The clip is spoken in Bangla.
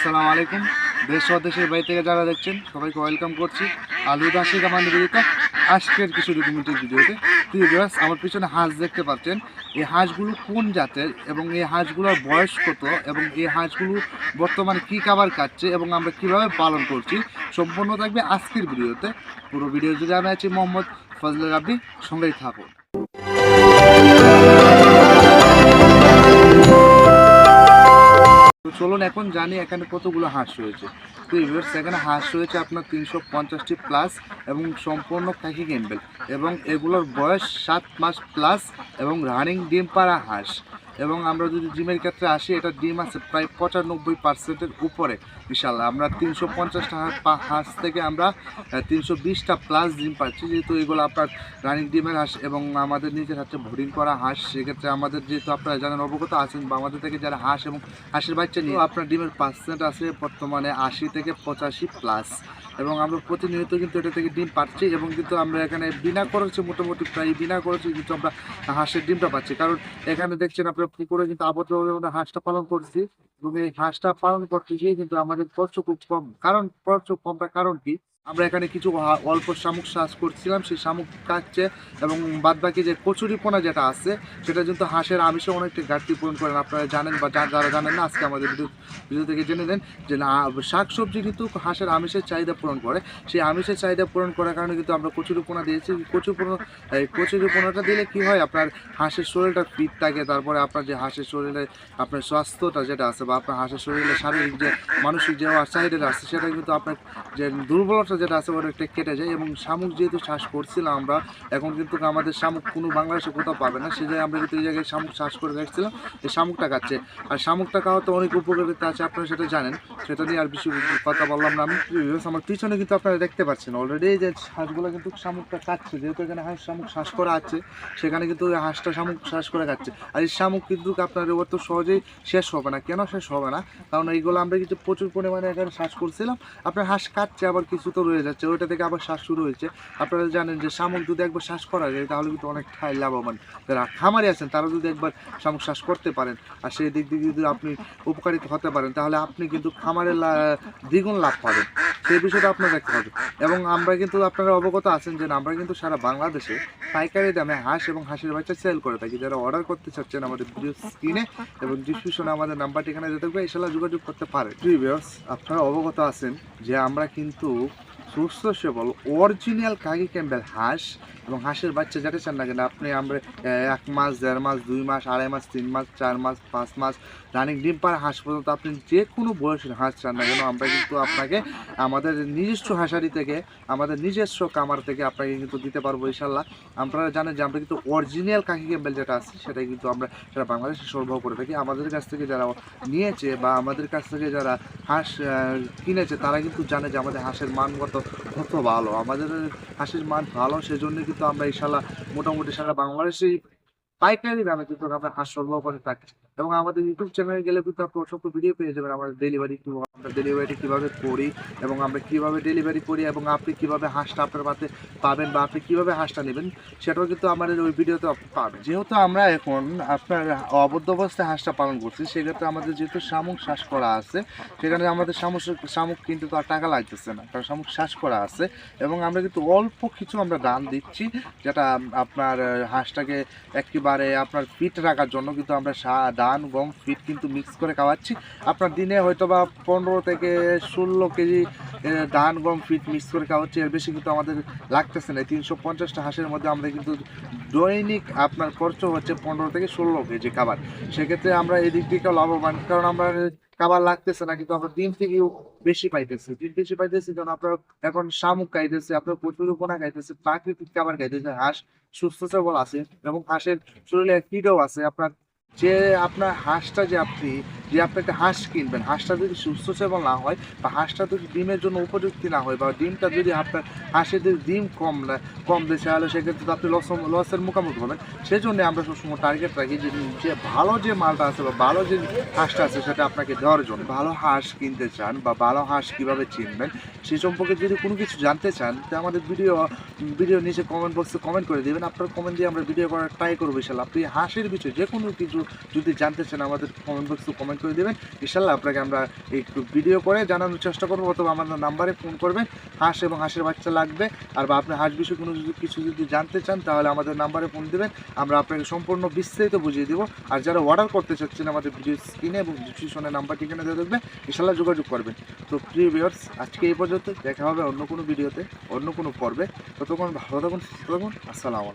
আসসালামু আলাইকুম। দেশ ও দেশের বাড়ি থেকে যারা দেখছেন, সবাইকে ওয়েলকাম করছি। আলু দাসি কামান নিবেদিতা। আজকের কিছু ডকুমেন্টের ভিডিওতে। প্রিয় ভিউয়ার্স আমার পিছনে হাঁস দেখতে পাচ্ছেন। এই হাঁসগুলো কোন জাতের এবং এই হাঁসগুলোর বয়স কত এবং এই হাঁসগুলো বর্তমানে কী খাবার খাচ্ছে এবং আমরা কীভাবে পালন করছি সম্পূর্ণ থাকবে আজকের ভিডিওতে। পুরো ভিডিও জুড়ে আমি আছি মোহাম্মদ ফজলে রাব্বি সঙ্গেই থাকুন। চলুন, এখন জানি এখানে কতগুলো হাঁস রয়েছে। তো এবার এখানে হাঁস রয়েছে আপনার তিনশো পঞ্চাশটি প্লাস এবং সম্পূর্ণ খাকি গেম্বেল এবং এগুলোর বয়স সাত মাস প্লাস এবং রানিং ডিম পাড়া হাঁস। এবং আমরা যদি ডিমের ক্ষেত্রে আসি, এটা ডিম আছে প্রায় পঁচানব্বই পার্সেন্টের উপরে বিশাল আমরা তিনশো পঞ্চাশটা হাঁস থেকে আমরা তিনশো বিশটা প্লাস ডিম পাচ্ছি। যেহেতু এগুলো আপনার রানিং ডিমের হাঁস এবং আমাদের নিজের হাতে ভোডিং করা হাঁস, সেক্ষেত্রে আমাদের যেহেতু আপনারা জানেন, অবগত আছেন বা আমাদের থেকে যারা হাঁস এবং হাঁসের বাচ্চা নিয়ে আপনার ডিমের পার্সেন্ট আছে বর্তমানে আশি থেকে পঁচাশি প্লাস এবং আমরা প্রতিনিয়ত কিন্তু এটা থেকে ডিম পাচ্ছি এবং কিন্তু আমরা এখানে বিনা খরচে মোটামুটি প্রায় বিনা খরচে কিন্তু আমরা হাঁসের ডিমটা পাচ্ছি। কারণ এখানে দেখছেন আপনার পুকুরে কিন্তু আবদ্ধভাবে আমরা হাঁসটা পালন করছি এবং এই হাঁসটা পালন করতে গিয়ে কিন্তু আমাদের খরচ খুব কম। কারণ খরচ কমটা কারণ কি? আমরা এখানে কিছু অল্প শামুক চাষ করছিলাম, সেই শামুক কাটছে এবং বাদ বাকি যে কচুরিপোনা যেটা আছে, সেটা কিন্তু হাঁসের আমিষে অনেকটা ঘাটতি পূরণ করেন। আপনারা জানেন বা যারা জানেন না, আজকে আমাদের ভিডিও ভিডিও থেকে জেনে দেন যে না শাক সবজি কিন্তু হাঁসের আমিষের চাহিদা পূরণ করে। সেই আমিষের চাহিদা পূরণ করার কারণে কিন্তু আমরা কচুরিপোনা দিয়েছি। কচুরিপোনা এই কচুরিপোনাটা দিলে কি হয়, আপনার হাঁসের শরীরটা ফিট থাকে, তারপরে আপনার যে হাঁসের শরীরে আপনার স্বাস্থ্যটা যেটা আছে বা আপনার হাঁসের শরীরে শারীরিক যে মানসিক যে চাহিদাটা আছে, সেটা কিন্তু আপনার যে দুর্বলতা যেটা আছে, ওটা কেটে যায় এবং শামুক যেহেতু চাষ করছিলাম আমরা, এখন কিন্তু আমাদের শামুক কোনো বাংলাদেশে কোথাও পাবে না। সে জায়গায় আমরা কিন্তু এই জায়গায় শামুক চাষ করে রাখছিলাম এই শামুকটা খাচ্ছে আর শামুকটা খাওয়া তো অনেক উপকারিতা আছে, আপনারা সেটা জানেন। সেটা নিয়ে আর বেশি কথা বললাম না। আমি আমার পিছনে কিন্তু আপনারা দেখতে পাচ্ছেন অলরেডি যে হাঁসগুলো কিন্তু শামুকটা খাচ্ছে যেহেতু এখানে হাঁস শামুক শ্বাস করা আছে, সেখানে কিন্তু ওই হাঁসটা শামুক শ্বাস করে খাচ্ছে আর এই শামুক কিন্তু আপনার অত সহজেই শেষ হবে না। কেন শেষ হবে না? কারণ এইগুলো আমরা কিন্তু প্রচুর পরিমাণে এখানে শ্বাস করছিলাম। আপনার হাঁস কাটছে, আবার কিছু তো রয়ে যাচ্ছে, ওইটা থেকে আবার শ্বাস শুরু হয়েছে। আপনারা জানেন যে শামুক যদি একবার শ্বাস করা যায়, তাহলে কিন্তু অনেক অনেকটাই লাভবান। যারা খামারি আছেন, তারা যদি একবার শামুক শ্বাস করতে পারেন, আর সেই দিক দিয়ে যদি আপনি উপকারিত হতে পারেন, তাহলে আপনি কিন্তু খামারের লা- দ্বিগুণ লাভ পাবেন। সেই বিষয়টা আপনার দেখতে হবে। এবং আমরা কিন্তু আপনারা অবগত আছেন যে আমরা কিন্তু সারা বাংলাদেশে পাইকারি দামে হাঁস এবং হাঁসের বাচ্চা সেল করে থাকি। যারা অর্ডার করতে চাচ্ছেন আমাদের ভিডিও স্ক্রিনে এবং ডিসক্রিপশনে আমাদের নাম্বারটি এখানে যেতে হবে ইনশাল্লাহ যোগাযোগ করতে পারে আপনারা অবগত আছেন যে আমরা কিন্তু সুস্থ, সবল অরিজিনাল কাকি ক্যাম্বেল হাঁস এবং হাঁসের বাচ্চা যেটা চান না কেন, আপনি আমরা এক মাস, দেড় মাস, দুই মাস, আড়াই মাস, তিন মাস, চার মাস, পাঁচ মাস, রানিং ডিম পার হাঁস পর্যন্ত আপনি যে কোনো বয়সের হাঁস চান না কেন, আমরা কিন্তু আপনাকে আমাদের নিজস্ব হাঁসারি থেকে, আমাদের নিজস্ব কামার থেকে আপনাকে কিন্তু দিতে পারব ইনশাল্লাহ আপনারা জানেন যে আমরা কিন্তু অরিজিনাল কাকি ক্যাম্বেল যেটা আছে সেটাই কিন্তু আমরা সেটা বাংলাদেশে সরবরাহ করে থাকি। আমাদের কাছ থেকে যারা নিয়েছে বা আমাদের কাছ থেকে যারা হাঁস কিনেছে, তারা কিন্তু জানে যে আমাদের হাঁসের মানগত কত ভালো। আমাদের হাসির মান ভালো, সেজন্য কিন্তু আমরা ইনশাল্লাহ মোটামুটি সারা বাংলাদেশে পাইকারি দামে কিন্তু আমরা হাঁস সরবরাহ করে থাকি। এবং আমাদের ইউটিউব চ্যানেলে গেলে কিন্তু আপনি অসংখ্য ভিডিও পেয়ে যাবেন। আমাদের ডেলিভারি আমরা ডেলিভারি কীভাবে করি এবং আমরা কীভাবে ডেলিভারি করি এবং আপনি কীভাবে হাঁসটা আপনার মাঝে পাবেন বা আপনি কীভাবে হাঁসটা নেবেন, সেটাও কিন্তু আমাদের ওই ভিডিওতে পাবেন। যেহেতু আমরা এখন আপনার অবদ্ধ অবস্থায় হাঁসটা পালন করছি, সেক্ষেত্রে আমাদের যেহেতু শামুক শ্বাস করা আছে, সেখানে আমাদের শামুক শামুক কিন্তু তো আর টাকা লাগতেছে না, কারণ শামুক শ্বাস করা আছে এবং আমরা কিন্তু অল্প কিছু আমরা দান দিচ্ছি, যেটা আপনার হাঁসটাকে একেবারে আপনার ফিট রাখার জন্য কিন্তু আমরা ধান গম ফিট কিন্তু মিক্স করে খাওয়াচ্ছি। আপনার দিনে হয়তো বা পনেরো থেকে ষোলো কেজি ধান গম ফিট মিক্স করে খাওয়াচ্ছি। এর বেশি কিন্তু আমাদের লাগতেছে না। তিনশো পঞ্চাশটা হাঁসের মধ্যে আমরা কিন্তু দৈনিক আপনার খরচ হচ্ছে পনেরো থেকে ষোলো কেজি খাবার। সেক্ষেত্রে আমরা এই দিক থেকে লাভবান। কারণ আমরা খাবার লাগতেছে না, কিন্তু আমরা ডিম থেকেও বেশি পাইতেছি। ডিম বেশি পাইতেছি কারণ আপনার এখন শামুক খাইতেছে, আপনার প্রচুর পোনা খাইতেছে, প্রাকৃতিক খাবার খাইতেছে। হাঁস সুস্থ সবল আছে এবং হাঁসের শরীরে কিডও আছে। আপনার যে আপনার হাঁসটা যে আপনি যে আপনি একটা হাঁস কিনবেন, হাঁসটা যদি সুস্থ সবল না হয় বা হাঁসটা যদি ডিমের জন্য উপযুক্ত না হয় বা ডিমটা যদি আপনার হাঁসের যদি ডিম কম কম দেয় তাহলে সেক্ষেত্রে তো আপনি লস লসের মুখোমুখি হবেন। সেই জন্য আমরা সবসময় টার্গেট রাখি যে যে ভালো যে মালটা আছে বা ভালো যে হাঁসটা আছে সেটা আপনাকে দেওয়ার জন্য। ভালো হাঁস কিনতে চান বা ভালো হাঁস কীভাবে চিনবেন, সে সম্পর্কে যদি কোনো কিছু জানতে চান, তো আমাদের ভিডিও ভিডিও নিচে কমেন্ট বক্সে কমেন্ট করে দেবেন। আপনার কমেন্ট দিয়ে আমরা ভিডিও করার ট্রাই করব ইনশাল্লাহ। আপনি হাঁসের বিষয়ে যে কোনো কিছু যদি জানতে চান আমাদের কমেন্ট বক্সে কমেন্ট করে দেবেন। ইনশাল্লাহ আপনাকে আমরা একটু ভিডিও করে জানানোর চেষ্টা করব অথবা আমাদের নাম্বারে ফোন করবেন। হাঁস এবং হাঁসের বাচ্চা লাগবে। আর বা আপনি হাঁস বিষয়ে কোনো যদি কিছু যদি জানতে চান, তাহলে আমাদের নাম্বারে ফোন দেবেন। আমরা আপনাকে সম্পূর্ণ বিস্তারিত বুঝিয়ে দেবো। আর যারা অর্ডার করতে চাচ্ছেন আমাদের ভিডিও স্ক্রিনে এবং ডিসক্রিপশনে নাম্বার ঠিকানা দিয়ে দেখবেন ইনশাল্লাহ যোগাযোগ করবেন। তো প্রিয় ভিউয়ার্স আজকে এই পর্যন্ত দেখা হবে অন্য কোনো ভিডিওতে অন্য কোনো পর্বে। ততক্ষণ ভালো থাকুন, সুস্থ থাকুন। আসসালামু